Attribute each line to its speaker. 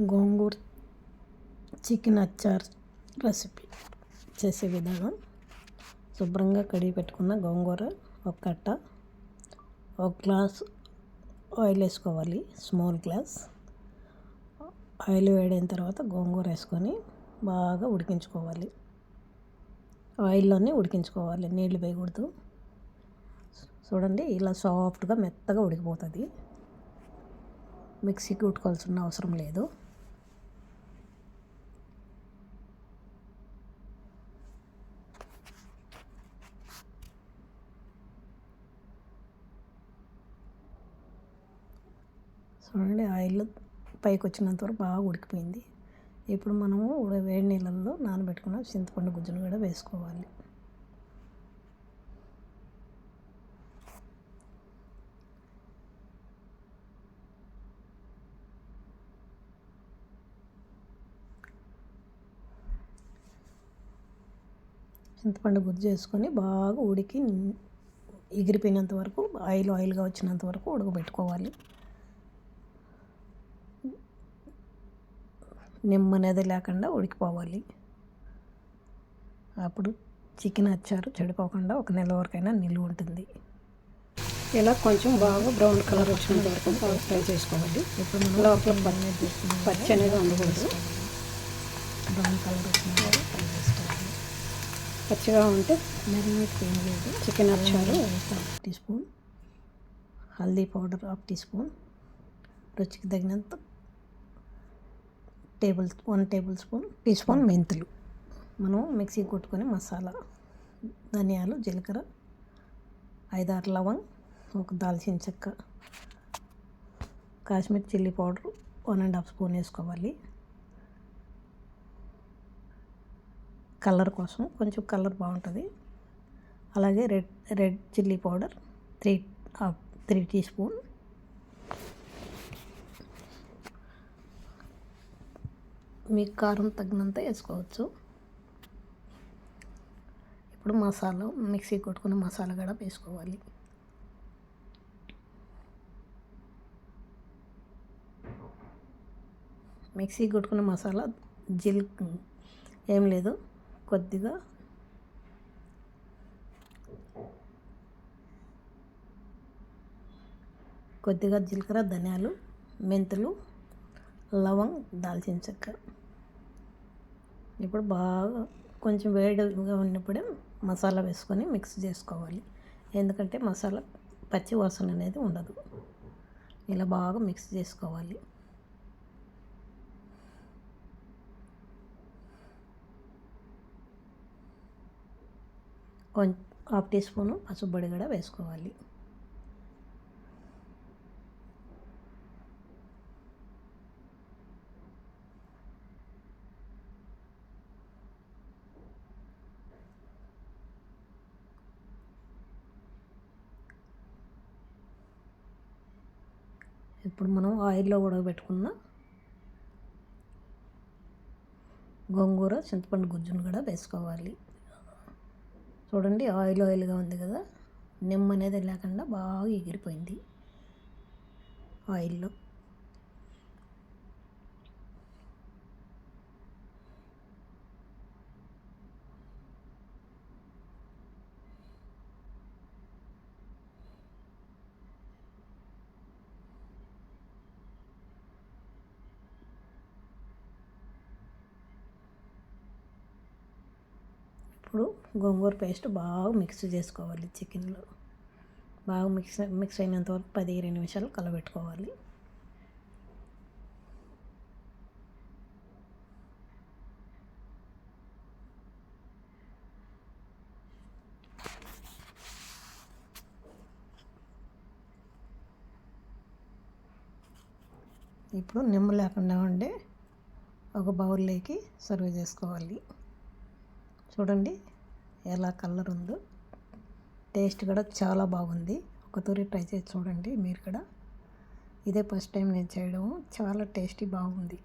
Speaker 1: గోంగూర chicken అచ్చార్ recipe చేసే విధానం. శుభ్రంగా కడిగి పెట్టుకున్న గోంగూర ఒక కట్ట ఒక గ్లాస్ ఆయిల్ వేసుకోవాలి స్మాల్ గ్లాస్. ఆయిల్ వేడైన తర్వాత గోంగూర వేసుకొని బాగా ఉడికించుకోవాలి. ఆయిల్లోనే ఉడికించుకోవాలి నీళ్ళు వేయకూడదు. చూడండి ఇలా సాఫ్ట్గా మెత్తగా ఉడికిపోతుంది. మిక్సీకి ఉట్టుకోవాల్సిన అవసరం లేదు. చూడండి ఆయిల్ పైకి వచ్చినంత వరకు బాగా ఉడికిపోయింది. ఇప్పుడు మనము వేడి నీళ్ళల్లో నానబెట్టుకున్న చింతపండు గుజ్జును కూడా వేసుకోవాలి. చింతపండు గుజ్జు వేసుకొని బాగా ఉడికి ఎగిరిపోయినంత వరకు ఆయిల్ ఆయిల్గా వచ్చినంత వరకు ఉడకబెట్టుకోవాలి. నిమ్మ అనేది లేకుండా ఉడికిపోవాలి. అప్పుడు చికెన్ వచ్చారు చెడిపోకుండా ఒక నెల వరకైనా నిల్వ ఉంటుంది.
Speaker 2: ఇలా కొంచెం బాగా బ్రౌన్ కలర్ వచ్చినంత వరకు బాగా ఫ్రై చేసుకోవాలి.
Speaker 1: ఇప్పుడు మనం
Speaker 2: లోపల పచ్చి పచ్చి అనేది ఉండకూడదు.
Speaker 1: బ్రౌన్ కలర్ వచ్చిన ఫ్రై చేసుకోవాలి.
Speaker 2: పచ్చిగా ఉంటే
Speaker 1: మెరినేట్ ఏం లేదు.
Speaker 2: చికెన్ వచ్చారు
Speaker 1: half teaspoon. Haldi powder half teaspoon. రుచికి తగినంత table one tablespoon teaspoon మెంతులు. మనం మిక్సీ కొట్టుకొని మసాలా ధనియాలు జీలకర్ర ఐదారు లవంగ్ ఒక దాల్చిన చెక్క Kashmir chilli powder one and half spoon వేసుకోవాలి. కలర్ కోసం కొంచెం కలర్ బాగుంటుంది. అలాగే red red chilli powder three three teaspoon మీకు కారం తగినంత వేసుకోవచ్చు. ఇప్పుడు మసాలా మిక్సీ కొట్టుకున్న మసాలా కూడా వేసుకోవాలి. మిక్సీ కొట్టుకున్న మసాలా జిల్ ఏం లేదు కొద్దిగా కొద్దిగా జీలకర్ర ధనియాలు మెంతులు లవంగ్ దాల్చిన చెక్క. ఇప్పుడు బాగా కొంచెం వేడిగా ఉన్నప్పుడే మసాలా వేసుకొని మిక్స్ చేసుకోవాలి. ఎందుకంటే మసాలా పచ్చి వాసన అనేది ఉండదు. ఇలా బాగా మిక్స్ చేసుకోవాలి. కొంచెం హాఫ్ టీ స్పూను పసుపు కూడా వేసుకోవాలి. ఇప్పుడు మనం ఆయిల్లో ఉడకబెట్టుకున్న గోంగూర చింతపండు గుజ్జును కూడా వేసుకోవాలి. చూడండి ఆయిల్ ఆయిల్గా ఉంది కదా. నిమ్మ అనేది లేకుండా బాగా ఎగిరిపోయింది ఆయిల్లో. ఇప్పుడు గోంగూర పేస్ట్ బాగా మిక్స్ చేసుకోవాలి చికెన్లో. బాగా మిక్స్ మిక్స్ అయినంత వరకు పది ఇరవై నిమిషాలు కలబెట్టుకోవాలి. ఇప్పుడు నిమ్మ లేకుండా ఉండే ఒక బౌల్లోకి సర్వ్ చేసుకోవాలి. చూడండి ఎలా కలర్ ఉందో. టేస్ట్ కూడా చాలా బాగుంది. ఒకతూరి ట్రై చేసి చూడండి మీరు కూడా. ఇదే ఫస్ట్ టైం నేను చేయడం చాలా టేస్టీ బాగుంది.